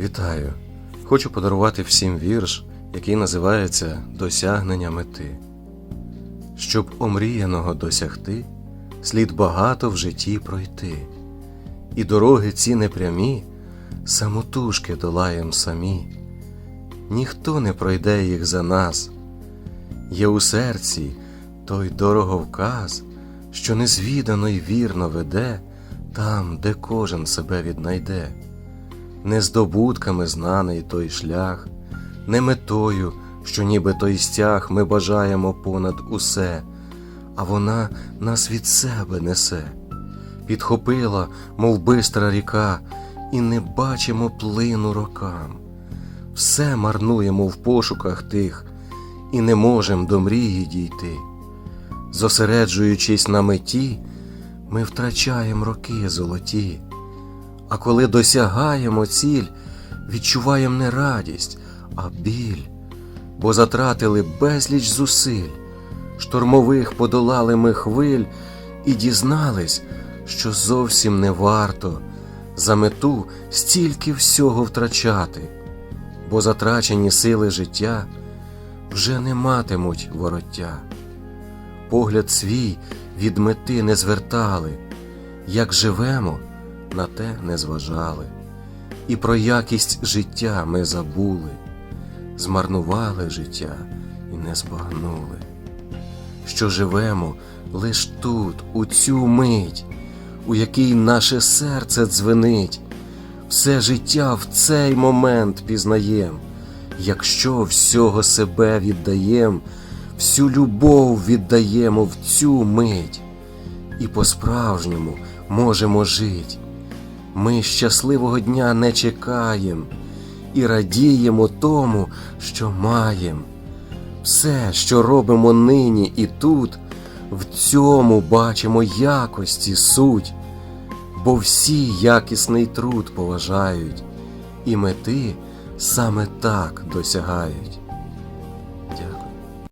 Вітаю! Хочу подарувати всім вірш, який називається Досягнення мети. Щоб омріяного досягти, слід багато в житті пройти, і дороги ці непрямі, самотужки долаєм самі. Ніхто не пройде їх за нас. Є у серці той дороговказ, що незвідано й вірно веде там, де кожен себе віднайде не здобутками знаний той шлях, не метою, що ніби той стяг ми бажаємо понад усе, а вона нас від себе несе, підхопила, мов бистра ріка, і не бачимо плину рокам. Все марнуємо в пошуках тих, і не можем до мрії дійти. Зосереджуючись на меті, ми втрачаємо роки золоті. А коли досягаємо ціль, відчуваємо не радість, а біль, бо затратили безліч зусиль, штормових подолали ми хвиль і дізнались, що зовсім не варто за мету стільки всього втрачати, бо затрачені сили життя вже не матимуть вороття. Погляд свій від мети не звертали, як живемо на те не зважали, і про якість життя ми забули, змарнували життя і не збагнули, що живемо лиш тут, у цю мить, у якій наше серце дзвенить, все життя в цей момент пізнаєм, якщо всього себе віддаєм, всю любов віддаємо в цю мить, і по-справжньому можемо жить. Ми щасливого дня не чекаєм і радіємо тому, що маєм. Все, що робимо нині і тут, в цьому бачимо якості суть, бо всі якісний труд поважають, і мети саме так досягають.